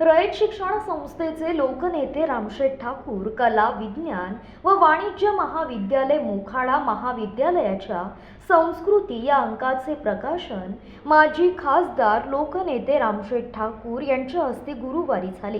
रयत शिक्षण संस्थेचे लोकनेते रामशेठ ठाकूर कला विज्ञान व वाणिज्य महाविद्यालय मोखाडा महाविद्यालयाच्या संस्कृती या अंकाचे प्रकाशन माजी खासदार लोकनेते रामशेठ ठाकूर यांच्या हस्ते गुरुवारी झाले.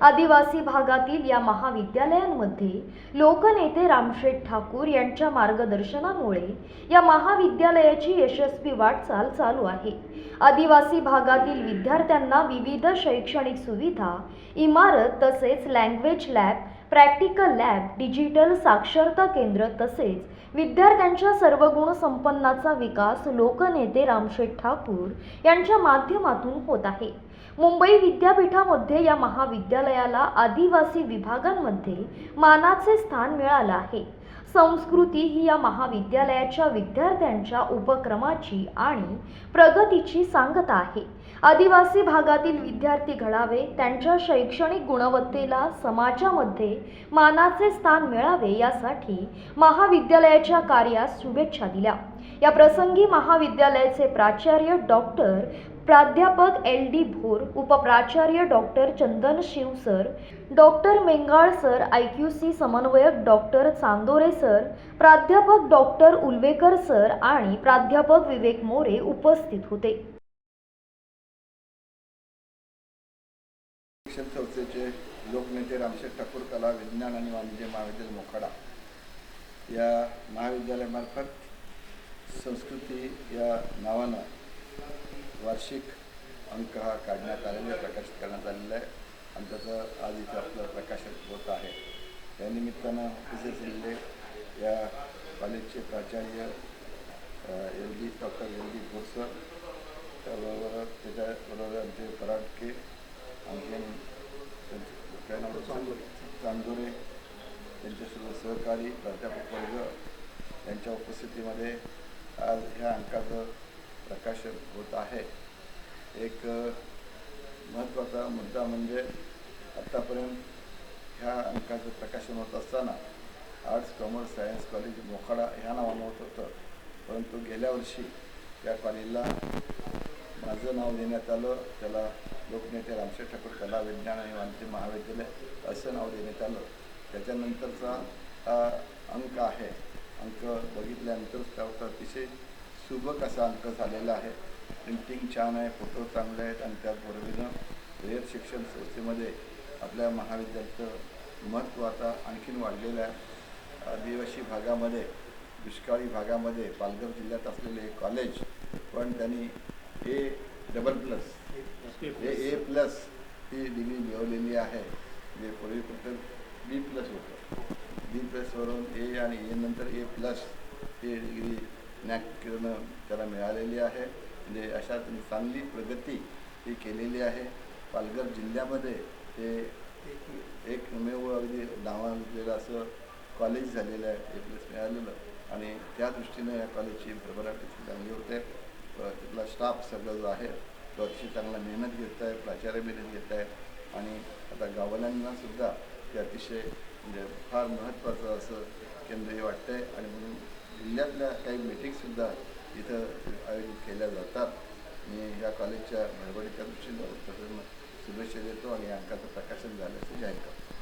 आदिवासी भागातील या महाविद्यालयांमध्ये लोकनेते रामशेठ ठाकूर यांच्या मार्गदर्शनामुळे या महाविद्यालयाची यशस्वी वाटचाल चालू आहे. आदिवासी भागातील विद्यार्थ्यांना विविध शैक्षणिक सुविधा इमारत तसेच language lab practical lab digital साक्षरता केंद्र तसेच विद्यार्थ्यांच्या सर्व गुण संपन्नाचा विकास लोकनेते रामशेठ ठाकूर यांच्या माध्यमातून होत आहे. मुंबई विद्यापीठामध्ये या महाविद्यालयाला आदिवासी विभागांमध्ये मानाचे स्थान मिळालं आहे. संस्कृती ही या महाविद्यालयाच्या विद्यार्थ्यांच्या उपक्रमाची आणि प्रगतीची सांगता आहे. आदिवासी भागातील विद्यार्थी घडावे त्यांच्या शैक्षणिक गुणवत्तेला समाजामध्ये मानाचे स्थान मिळावे यासाठी महाविद्यालयाच्या कार्यास शुभेच्छा दिल्या. या प्रसंगी महाविद्यालयाचे प्राचार्य डॉक्टर प्राध्यापक L D Bhor उपप्राचार्य doctor Chandan Shiv sir doctor Mengal sir I Q C समन्वयक डॉक्टर चांदोरे सर प्राध्यापक डॉक्टर उल्वेकर सर आणि प्राध्यापक विवेक मोरे उपस्थित होते. संस्थेचे लोकनेते रामशेठ ठाकूर कला विज्ञान आणि वाणिज्य महाविद्यालय मोखाडा. या महाविद्यालयामार्फत संस्कृती या नावानं वार्षिक अंक हा काढण्यात आलेला आहे प्रकाशित करण्यात आलेला आहे. आणि त्याचं आज इथं आपलं प्रकाशन होत आहे. या निमित्तानं उपस्थित असलेले म्हणजे या कॉलेजचे प्राचार्य L D doctor L D Bhosar त्याबरोबर त्याच्याबरोबर आमचे पराटके आणखीन काय नाव चांदोरे चांदोरे त्यांच्यासोबत सहकारी प्राध्यापक वर्ग यांच्या उपस्थितीमध्ये आज ह्या अंकाचं प्रकाशन होत आहे. एक महत्त्वाचा मुद्दा म्हणजे आत्तापर्यंत ह्या अंकाचं प्रकाशन होत असताना arts commerce science college Mokhada ह्या नावानं होत होतं. परंतु गेल्या वर्षी त्या कॉलेजला माझं नाव देण्यात आलं. त्याला लोकनेते रामशेठ ठाकूर कला विज्ञान आणि वाणिज्य महाविद्यालय असं नाव देण्यात आलं. त्याच्यानंतरचा हा अंक आहे. अंक बघितल्यानंतर त्यावर अतिशय सुबक असा अंक झालेला आहे. प्रिंटिंग छान आहे फोटो चांगले आहेत आणि त्याचबरोबरीनं रयत शिक्षण संस्थेमध्ये आपल्या महाविद्यालयाचं महत्त्व आता आणखीन वाढलेलं आहे. आदिवासी भागामध्ये दुष्काळी भागामध्ये पालघर जिल्ह्यात असलेले कॉलेज पण त्यांनी A double plus A A plus he degree मिळवलेली आहे. जे पूर्वी फक्त बी प्लस होतं. बी प्लसवरून ए आणि ए नंतर ए प्लस ही डिग्री नॅकनं त्याला मिळालेली आहे. म्हणजे अशा चांगली प्रगती ही केलेली आहे. पालघर जिल्ह्यामध्ये हे एकमेव अगदी नावाजलेलं असं कॉलेज झालेलं आहे. ए प्लस मिळालेलं. आणि त्या दृष्टीनं या कॉलेजची भरभराटी चांगली होते. तिथला स्टाफ सगळं जो आहे तो अतिशय चांगला मेहनत घेत आहे प्राचार्य मेहनत घेत आहे आणि आता गावाल्यांनासुद्धा ते अतिशय म्हणजे फार महत्त्वाचं असं केंद्र हे वाटतं आहे आणि म्हणून जिल्ह्यातल्या काही मीटिंगसुद्धा इथं आयोजित केल्या जातात. मी या कॉलेजच्या भरभडीच्या दृष्टीनं शुभेच्छा देतो आणि अंकाचं प्रकाशन झाल्याचं जाहीर करतो.